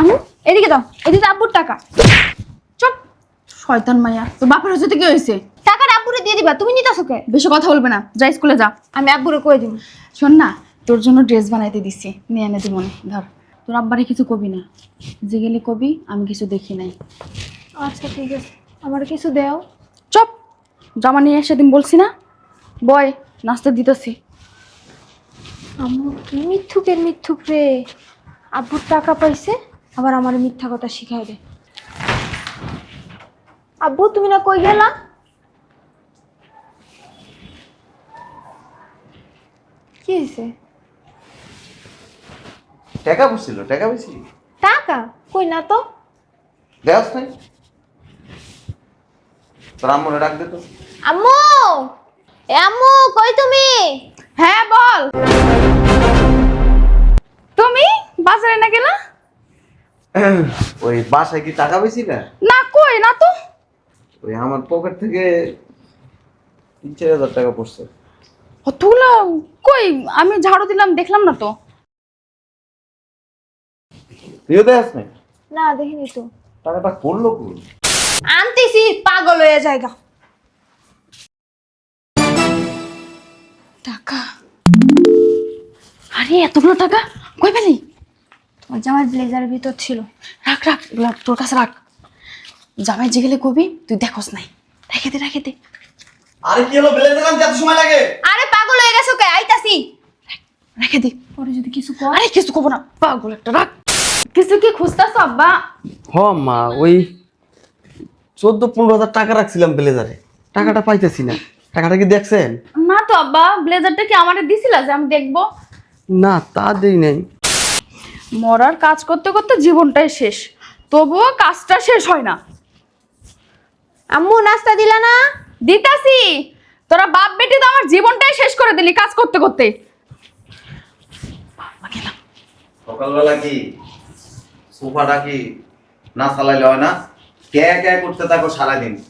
আমু এদিকে দাও এদিকে আব্বুর টাকা। চুপ। শয়তান মাইয়া তো বাপের হচ্ছে কি হয়েছে? টাকাটা আব্বুরে দিয়ে দিবা তুমি নিতাছো কে? বেশি কথা বলবে না যা স্কুলে যা। আমি আব্বুরে কয়ে দিব। শোন না তোর জন্য ড্রেস বানাইতে দিছি নিয়ে এনে মনে ধর। তোর আব্বারে কিছু কবি না। যে গেলে কবি আমি কিছু দেখি নাই। আচ্ছা ঠিক আছে। আমার কিছু দেও। চপ। জামা নিয়ে এসে দিন বলছি না। বয় নাস্তা দিতেছি। আম্মু কি মিথ্যুকের মিথ্যুক রে? আব্বুর টাকা পাইছে? আবার আমার মিথ্যা কথা শিখাই দে। আব্বু তুমি না কই গেলা? কি হয়েছে টাকা বুঝছিল টাকা বেশি টাকা? কই না তো? দেওয়াস নাই? তোর আম্মুরে ডাক দে তো। আম্মু! এ আম্মু কই তুমি? হ্যাঁ বল। তুমি? বাজারে না গেলা? ওই বাসায় কি টাকা বেশি না? না কই না তো। ওই আমার পকেট থেকে তিন চার হাজার টাকা পড়ছে। অতগুলা কই আমি ঝাড়ু দিলাম দেখলাম না তো। তুইও দেওয়াস নাই না দেখিনি তো। টাকাটা পড়ল কোন আনতেছি পাগল হয়ে জায়গা টাকা? আরে এতগুলো টাকা? কই পেলি? তোমার জামার ব্লেজারের ভিতর ছিল। রাখ রাখ এগুলা তোর কাছে রাখ। জামাই যে গেলে কবি তুই দেখোস নাই। রেখে দে রেখে দে আরে কি হলো বেলে দিলাম যত সময় লাগে? আরে পাগল হয়ে গেছো কে? আইতাছি। রেখে দে পরে যদি কিছু কর। আরে কিছু কব না পাগল একটা রাখ। কিছু কি খুঁজতাছ আব্বা? হ মা ওই চোদ্দ পনেরো হাজার টাকা রাখছিলাম ব্লেজারে। টাকাটা পাইতেছি না। টাকাটা কি দেখছেন? না তো আব্বা ব্লেজারটা কি আমারে দিছিলা যে আমি দেখব? না তা দেই নাই। মরার কাজ করতে করতে জীবনটাই শেষ। তবুও কাজটা শেষ হয় না। আম্মু নাস্তা দিলা না? দিতাছি। তোরা বাপ বেটি তো আমার জীবনটাই শেষ করে দিলি কাজ করতে করতে। সকালবেলা কি? সোফাটা কি না চালাইলে হয় না? কে কে করতে থাকো সারাদিন।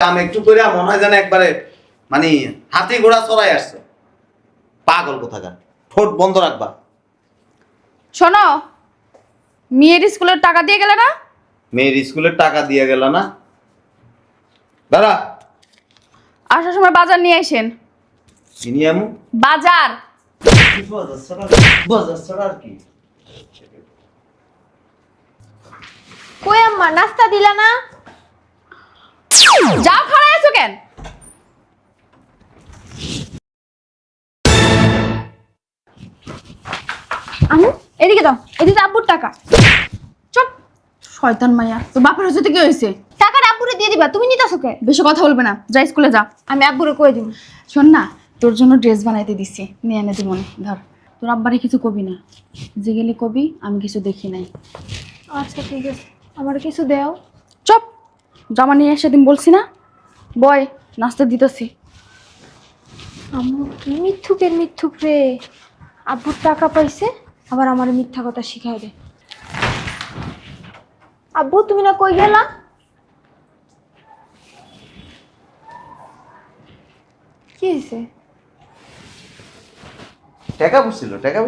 আমি একটু করে মনে হয় যেন একবারে মানে হাতি ঘোড়া চড়াই আসছে। পাগল কোথাকার। ঠোঁট বন্ধ রাখবা। শোনো মেয়ের স্কুলের টাকা দিয়ে গেলে না? মেয়ের স্কুলের টাকা দিয়ে গেল না। দাদা আসার সময় বাজার নিয়ে আসেন। চিনি আমু বাজার। কই আম্মা নাস্তা দিলা না? যাও খাড়া আছো কেন? এদিকে দাও এদিকে আব্বুর টাকা। চুপ। শয়তান মাইয়া তো বাপের হচ্ছে কি হয়েছে? টাকাটা আব্বুরে দিয়ে দিবা তুমি নিতাছো কে? বেশি কথা বলবে না যা স্কুলে যা। আমি আব্বুরে কয়ে দিব। শোন না তোর জন্য ড্রেস বানাইতে দিছি নিয়ে এনে মনে ধর। তোর আব্বারে কিছু কবি না যে গেলে কবি আমি কিছু দেখি নাই। আচ্ছা ঠিক আছে আমার কিছু দেও। চপ জামা নিয়ে এসে দিন বলছি না। বয় নাস্তা দিতেছি। আম্মু কি মিথ্যুকের মিথ্যুক রে? আব্বুর টাকা পাইছে? আবার আমার মিথ্যা কথা শিখাই দে। আব্বু তুমি না কই গেলা? কি হয়েছে টাকা বুঝছিল টাকা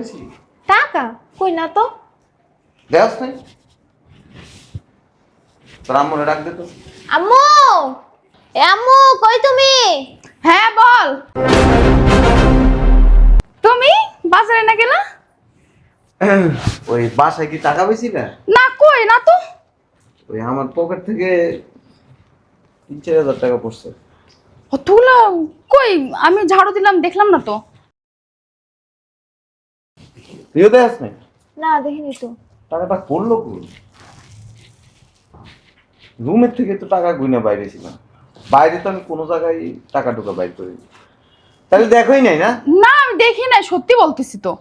টাকা? কই না তো? দেওয়াস নাই? তোর আম্মুরে ডাক দে তো। আম্মু! এ আম্মু কই তুমি? হ্যাঁ বল। তুমি? বাজারে না গেলা? ওই বাসায় কি টাকা বেশি না? না কই না তো। ওই আমার পকেট থেকে তিন চার হাজার টাকা পড়ছে। অতগুলা কই? আমি ঝাড়ু দিলাম দেখলাম না তো। তুইও দেয়াস নাই? না দেখিনি তো। টাকাটা পড়ল কোন রুমের থেকে তো টাকা গুইনা বাইরে ছিলাম বাইরে তো আমি কোনো জায়গায় টাকা টুকা বাইর করিনি। তাহলে দেখোই নাই না? না আমি দেখি নাই সত্যি বলতেছি তো।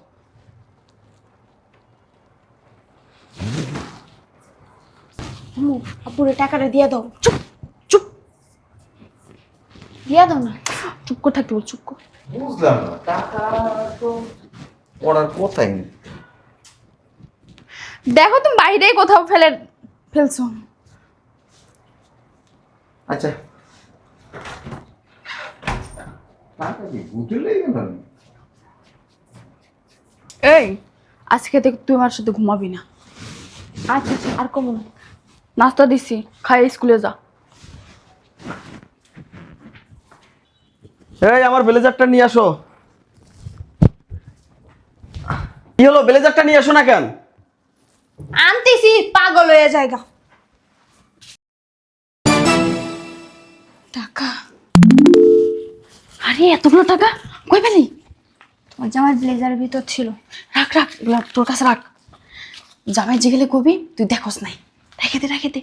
আম্মু আব্বুরে টাকাটা দিয়ে দাও। চুপ চুপ। দিয়া দাও না। চুপ করে থাকতে বল চুপ কর। বুঝলাম না টাকা তো পড়ার কথাই দেখো তুমি বাইরেই কোথাও ফেলে ফেলছো। আচ্ছা। টাকা কি বুঝে গেল? এই আজকে থেকে তুই আমার সাথে ঘুমাবি না। আচ্ছা আচ্ছা আর কমন নাস্তা দিছি খাই স্কুলে যা। এই আমার ব্লেজারটা নিয়ে আসো। কি হলো ব্লেজারটা নিয়ে আসো না কেন? আনতেছি পাগল হয়ে জায়গা টাকা? আরে এতগুলো টাকা? কই পেলি? তোমার জামার ব্লেজারের ভিতর ছিল। রাখ রাখ এগুলা তোর কাছে রাখ। জামাই যে গেলে কবি তুই দেখোস নাই। রেখে দে রেখে দে।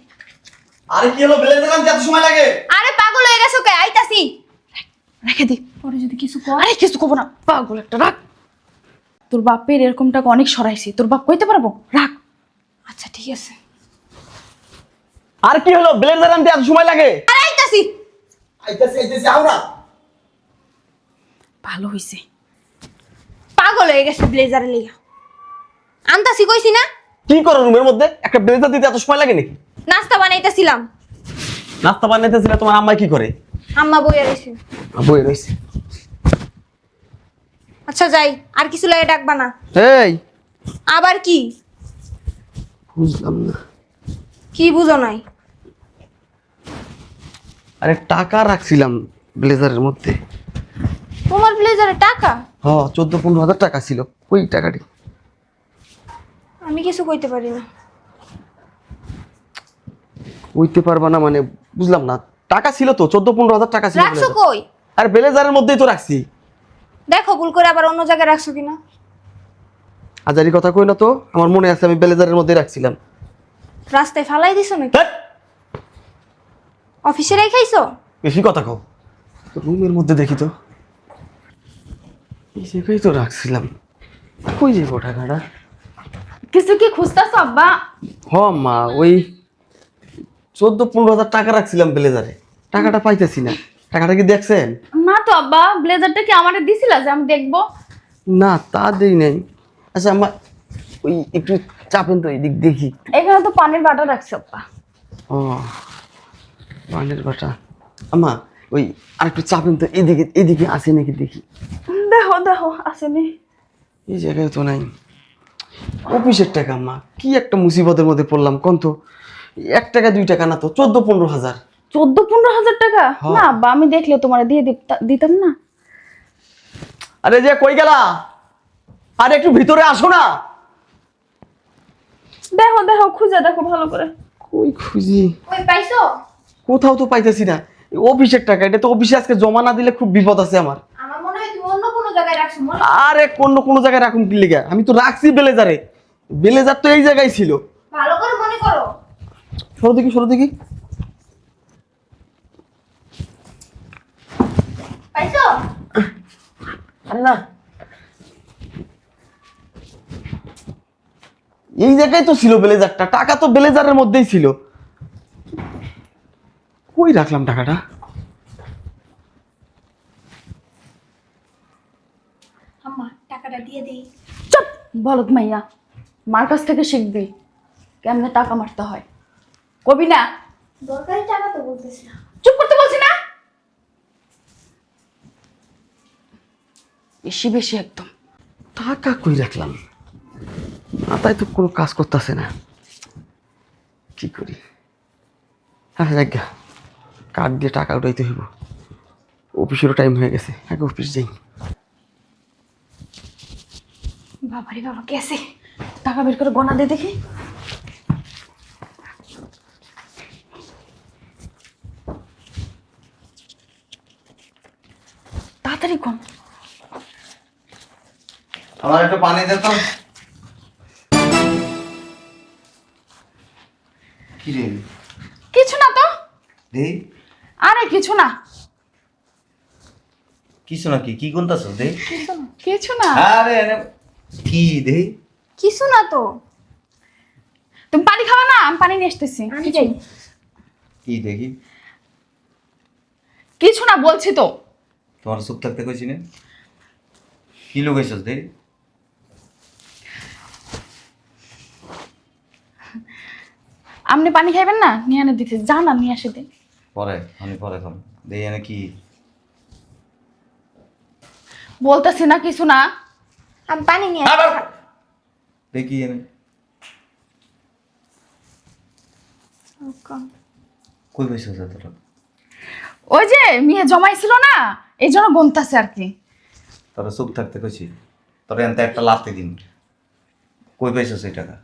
আরে কি হলো ব্লেজার আনতে এত সময় লাগে? আরে পাগল হয়ে গেছো কে? আইতাছি। রেখে দে। পরে যদি কিছু কর। আরে কিছু কব না। পাগল একটা রাখ। তোর বাপের এরকম টাকা অনেক সরাইছি। তোর বাপ কইতে পারব? রাখ। আচ্ছা ঠিক আছে। আর কি হলো ব্লেজার আনতে এত সময় লাগে? আরে আইতাছি। আইতাছি আইতাছি আও না। ভালো হইছে। পাগল হয়ে গেছে ব্লেজারে লেগা। আনতাছি কইছি না? কি করো রুমের মধ্যে? একটা ব্লেজার দিতে এত সময় লাগে নাকি? নাস্তা বানাইতেছিলাম। নাস্তা বানাইতেছিল তোমার আম্মা কি করে? আম্মা বইয়া রয়েছে। বই রয়েছে। আচ্ছা যাই আর কিছু লাগে ডাকবা না। এই! আবার কি? বুঝলাম না। কি বুঝো নাই? আরে টাকা রাখছিলাম ব্লেজারের মধ্যে। তোমার ব্লেজারে টাকা? হ চোদ্দ পনেরো হাজার টাকা ছিল। ওই টাকাটি। আমি কিছু কইতে পারি না। উইতে পারবা না মানে বুঝলাম না। টাকা ছিল তো চোদ্দ পনেরো হাজার টাকা ছিল রাখছো কই? আর ব্লেজারের মধ্যেই তো রাখছি। দেখো ভুল করে আবার অন্য জায়গায় রাখছো কিনা। আজারি কথা কই না তো? আমার মনে আছে আমি ব্লেজারের মধ্যে রাখছিলাম। রাস্তায় ফালাই দিছো নাকি? ধ্যাৎ, অফিসে রেখাইছো বেশি কথা কও। রুমের মধ্যে দেখি তো। এই জায়গায় তো রাখছিলাম। কই যে যাব টাকাটা কিছু কি খুঁজতাছ আব্বা? হ মা ওই চোদ্দ পনেরো হাজার টাকা রাখছিলাম ব্লেজারে। টাকাটা পাইতেছি না। টাকাটা কি দেখছেন? না তো আব্বা ব্লেজারটা কি আমারে দিছিলা যে আমি দেখব? না তা দেই নাই। আচ্ছা আমার ওই একটু চাপেন তো এদিক দেখি। এখানে তো পানির বাটা রাখছে আব্বা। ও পানির বাটা। আমা ওই আর একটু চাপেন তো এদিকে এদিকে আছে নাকি দেখি। দেখো দেখো আসেনি। এই জায়গায় তো নাই। অফিসের টাকা আম্মা কি একটা মুসিবতের মধ্যে পড়লাম কোন তো? এক টাকা দুই টাকা না তো চোদ্দ পনেরো হাজার। চোদ্দ পনেরো হাজার টাকা? হ্যাঁ। না আব্বা আমি দেখলে তোমার দিয়ে দিতাম না। আরে যে কই গেলা? আরে একটু ভিতরে আসো না। দেখো দেখো খুঁজে দেখো ভালো করে। কই খুঁজি? ওই পাইছো? কোথাও তো পাইতেছি না। অফিসের টাকা এটা তো অফিসে আজকে জমা না দিলে খুব বিপদ আছে আমার আমার মনে হয় তুমি অন্য কোনো জায়গায় রাখছো মনে আরে কোন কোনো জায়গায় রাখুন কি লেগে? আমি তো রাখছি বেলেজারে। বেলেজার তো এই জায়গায় ছিল। ভালো করে মনে করো। সরো দেখি সরো দেখি। পাইছো? আরে না। এই জায়গায় তো ছিল ব্লেজারটা। টাকা তো ব্লেজারের মধ্যেই ছিল। কই রাখলাম টাকাটা আম্মা টাকাটা দিয়ে দেই। চুপ বলদ মাইয়া মার কাছ থেকে শিখবি কেমনে টাকা মারতে হয়। কবি না? দরকারি টাকা তো বলতেছি না। চুপ করতে বলছি না? বেশি বেশি একদম। টাকা কই রাখলাম? মাথায় তো কোনো কাজ করতেছে না। কি করি? হ্যাঁ কার্ড দিয়ে টাকা উঠাইতে হইব। অফিসেরও টাইম হয়ে গেছে আগে অফিস যাই। বাবারে বাবা গেছে টাকা বের করে গনা দে দেখি। তাড়াতাড়ি কম আমার একটু পানি দে তো। কি রে? কিছু না তো। দেই আরে কিছু না। কিছু না কি? কি কোনটা দে। কিছু না। কিছু না। আরে। কি কিছু না তো। তুমি পানি খাওয়া না আমি পানি নিয়ে আসতেছি। যাই কি দেখি? কিছু না বলছি তো। তোমার চুপ থাকতে কইছি না। কি লুকাইছস আপনি পানি খাইবেন না? নিয়ে এনে দিতে। যা না নিয়ে আসে দে। পরে আমি পরে খাম দে এনে কি? বলতেছি না কিছু না। আমি পানি নিয়ে আবার দেখি এনে। কই পয়সা আছে তোরা ওই যে মেয়ে জমাইছিল না এই জন্য গন্তাছে আর কি তোরা চুপ থাকতে কইছি তোরা এনতে একটা লাতে দিন কই পাইছো সেই টাকা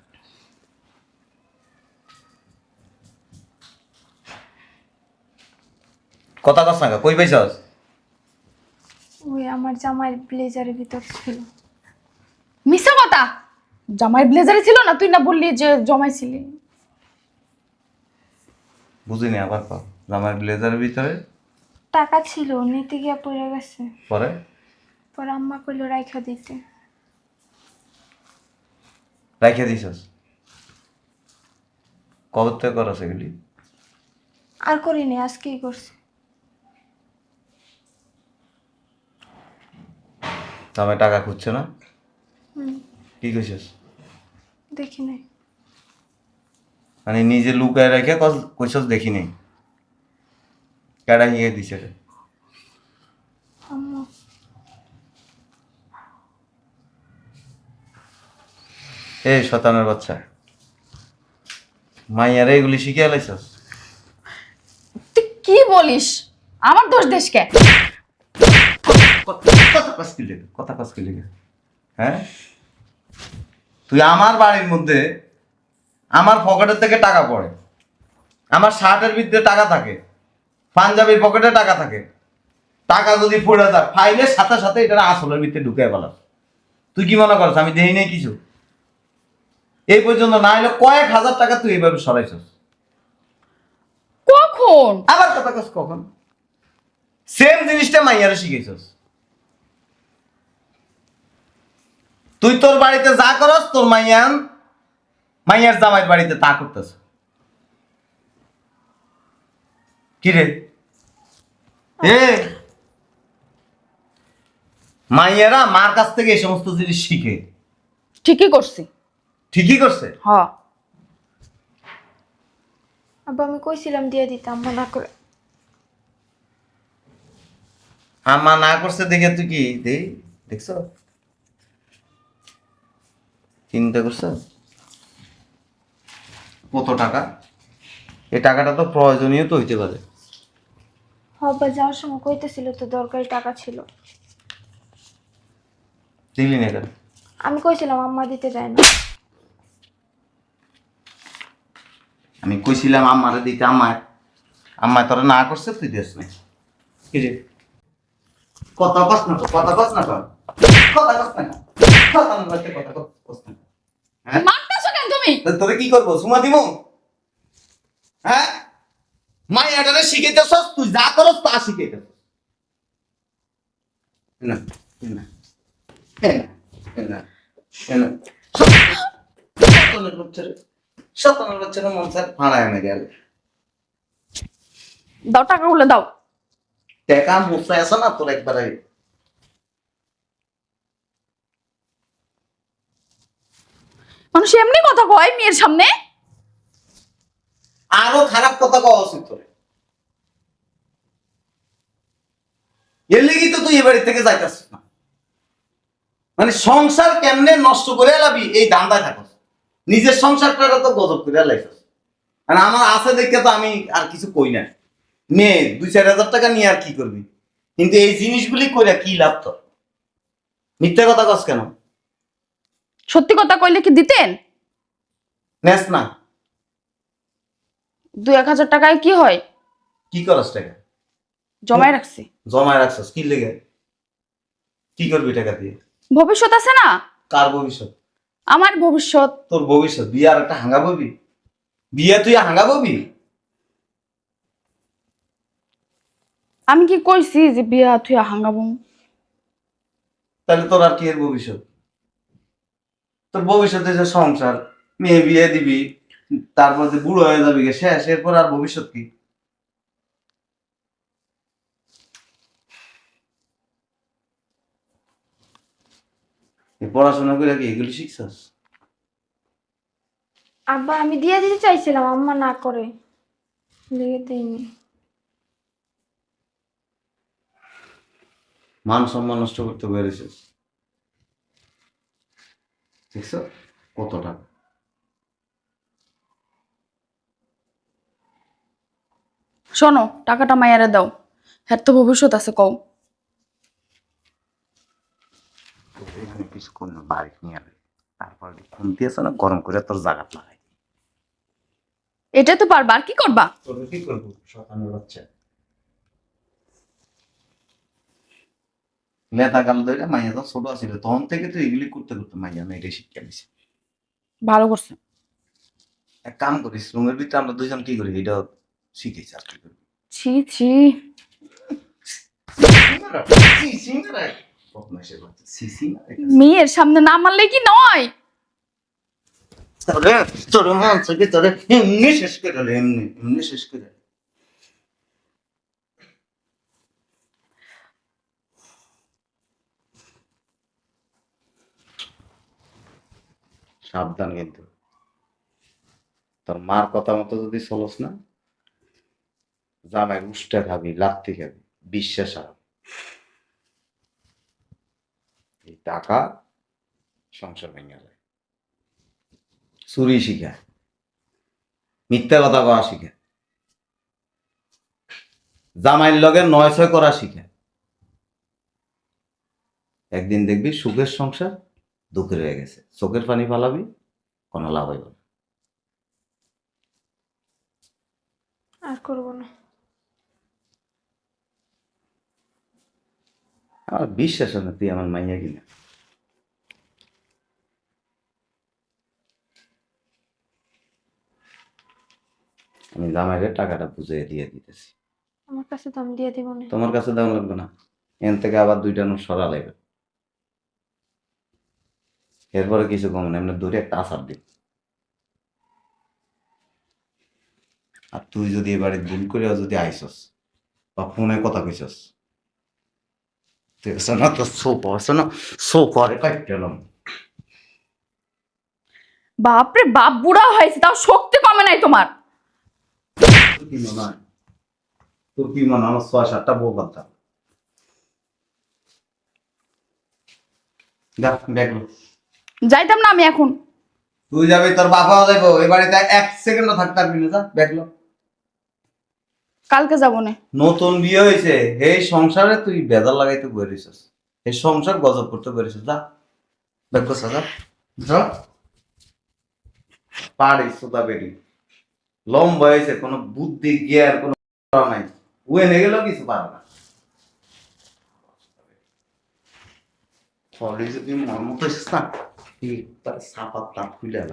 কথা কস না কই পাইছস ওই আমার জামাইয়ের ব্লেজারের ভিতর ছিল মিশা কথা? জামাই ব্লেজারে ছিল না? তুই না বললি যে জমাইছিলি বুঝিনি আবার পাও জামার ব্লেজারের ভিতরে? টাকা ছিল নিতে গিয়া পড়ে গেছে। পরে? পরে আম্মা কইলো রাইখা দিতে। রাইখে দিছস? কবে থেকে করো সেগুলি আর করিনি আজকেই করছে। জামাই টাকা খুঁজছে না? কি কইছিস? দেখি নাই। মানে নিজে লুকায় রেখে কইছস দেখি নেই। কেডা হিয়ে দিছে রে? এই শতানের বাচ্চা। মাইয়ারে এগুলি শিখে লাইছস? তুই কি বলিস? আমার দোষ দেশ কে? কথা কস কি লেগে? কথা কস কি লেগে? হ্যাঁ? তুই আমার বাড়ির মধ্যে আমার পকেটের থেকে টাকা পড়ে। আমার শার্টের ভিতরে টাকা থাকে। পাঞ্জাবির পকেটে টাকা থাকে। টাকা যদি পড়ে যায় ফাইলের সাথে সাথে এটা আসলের ভিতরে ঢুকে পেলাম তুই কি মনে করছ আমি দেই নাই কিছু। এই পর্যন্ত না হলে কয়েক হাজার টাকা তুই এইভাবে সরাইছস। কখন? আবার কথা কস কখন? সেম জিনিসটা মাইয়ারে শিখেছস তুই তোর বাড়িতে যা করস তোর মাইয়ান মাইয়ার জামাইয়ের বাড়িতে তা করতেছ। কি রে? এ! মাইয়ারা মার কাছ থেকে এই সমস্ত জিনিস শিখে। ঠিকই করছি। ঠিকই করছে? হ। আব্বা আমি কইছিলাম দিয়ে দিতে আম্মা না করে। আমা না করছে দেখে তুই কি দেই দেখছ? চিন্তা করছ? কত টাকা? এই টাকাটা তো প্রয়োজনীয় তো হইতে পারে। আব্বা যাওয়ার সময় কইতেছিল তো দরকারি টাকা ছিল। দিলি না কেন? আমি কইছিলাম আম্মা দিতে যায় না। আমি কইছিলাম আমারে দিতে আমায় আম্মায় তোরা না করছে তুই দেশ না। কি রে? কথা কস না কথা কস না কর কথা কস না কথা না কথা কস না। হ্যাঁ মারতেছো কেন তুমি তোরে কি করব সুমা দিব হ্যাঁ মাইয়াটারে শিখাইতেছস তুই যা করস তা শিখাইতেছস না না না না শতানের বাচ্চারে শতানের বাচ্চারে মন স্যার ফাড়ায় না গেল দাও টাকাগুলো দাও টাকা মুসা আছে না তোর একবারে মানুষ এমনি কথা কয় মেয়ের সামনে? আরও খারাপ কথা কওয়া উচিত তো তুই থেকে না। মানে সংসার কেমনে নষ্ট করে এই দান্দায় থাকস। নিজের সংসারটা তো গজব করে লাইছস মানে আমার আছে দেখে তো আমি আর কিছু কই না। নে দুই চার হাজার টাকা নিয়ে আর কি করবি? কিন্তু এই জিনিসগুলি করে কি লাভ তোর? মিথ্যা কথা কস কেন? সত্যি কথা কইলে কি দিতেন? নেস না। দু এক হাজার টাকায় কি হয়? কি করস টাকা? জমায় রাখছি। জমায় রাখছস কি লেগে? কি করবি টাকা দিয়ে? ভবিষ্যৎ আছে না? কার ভবিষ্যৎ? আমার ভবিষ্যৎ। তোর ভবিষ্যৎ বিয়ে আর একটা হাঙ্গা ববি? বিয়ে তুই হাঙ্গা ববি? আমি কি কইছি যে বিয়া তুই হাঙ্গাবো তাহলে তোর আর কি এর ভবিষ্যৎ? তোর ভবিষ্যতে যে সংসার মেয়ে বিয়ে দিবি তারপর যে বুড়ো হয়ে যাবি গে শেষ এরপর আর ভবিষ্যৎ কি? পড়াশোনা করে কি এগুলি শিখছস? আব্বা আমি দিয়ে দিতে চাইছিলাম আম্মা না করে। দিয়ে দিইনি। মান সম্মান নষ্ট করতে পেরেছিস। দেখছ কত টাকা শোনো টাকাটা মায়ারে দাও। হ্যাঁ তো ভবিষ্যৎ আছে কও। এখানে কিছু বাড়ি নিয়ে আবে তারপর খুন দিয়েছে না গরম করে তোর জাগাত লাগাই এটাই তো পারবা আর কি করবা? কি করব? বাচ্চা। লেতা গাল ধরে মাইয়া তো ছোট আছিল তখন থেকে তো এগুলি করতে করতে মাইয়া আমি এটাই শিক্ষা দিছি ভালো করছে। এক কাম করিস রুমের ভিতরে আমরা দুজন কি করি এটা শিখেছি আর কি করবি ছি ছি। মেয়ের সামনে না মারলে কি নয়? তোরে তোর মন থেকে তোরে? এমনি শেষ করে এমনি এমনি শেষ করে সাবধান কিন্তু। তোর মার কথা মতো যদি চলস না, জামাই উষ্টা খাবি, লাত্তি খাবি, বিশ্বাস এই টাকা সংসার ভেঙে যায়। চুরি শিখা, মিথ্যা কথা কওয়া শিখা। জামাইয়ের লগে নয় ছয় করা শিখা। একদিন দেখবি সুখের সংসার দুঃখের হয়ে গেছে। চোখের পানি ফালাবি কোনো লাভ হইব না। আর করব না। আমার বিশ্বাস না তুই আমার মাইয়া কিনা। আমি জামাইরে টাকাটা বুঝিয়ে দিয়ে দিতেছি। আমার কাছে তো আমি দিয়ে দিব না। তোমার কাছে দাম লাগবে না। এন থেকে আবার দুইটা নোট সরা লাগবে এরপরে কিছু কম না এমনি দূরে একটা আসার দিন। আর তুই যদি এবারে ভুল করে যদি আইসস বা ফোনে কথা কইসস ঠিক না তো শো করছে না? শো করে কাটলাম বাপরে বাপ বুড়া হয়েছে তাও শক্তি কমে নাই তোমার। কি মনে হয়? তোর কি মনে আমার ছয় সাতটা বউ দেখ দেখল যাইতাম না আমি এখন। তুই যাবি তোর বাবাও যাইবো। এই বাড়িতে এক সেকেন্ডও থাকতে পারবি না যা দেখল কালকে যাব না। নতুন বিয়ে হয়েছে। এই সংসারে তুই বেজার লাগাইতে বেরিয়েছিস এই সংসার গজব করতে বেরিয়েছিস যা। দেখো সাজা। যা। পাড়ি সুতা বেরি লম্বা হয়েছে কোনো বুদ্ধি জ্ঞান কোনো নাই। উয়ে নিয়ে গেলেও কিছু পারে না। ফলে যদি মর্মত হয়েছিস না? এই তার সাপাত তাপ খুলে গেল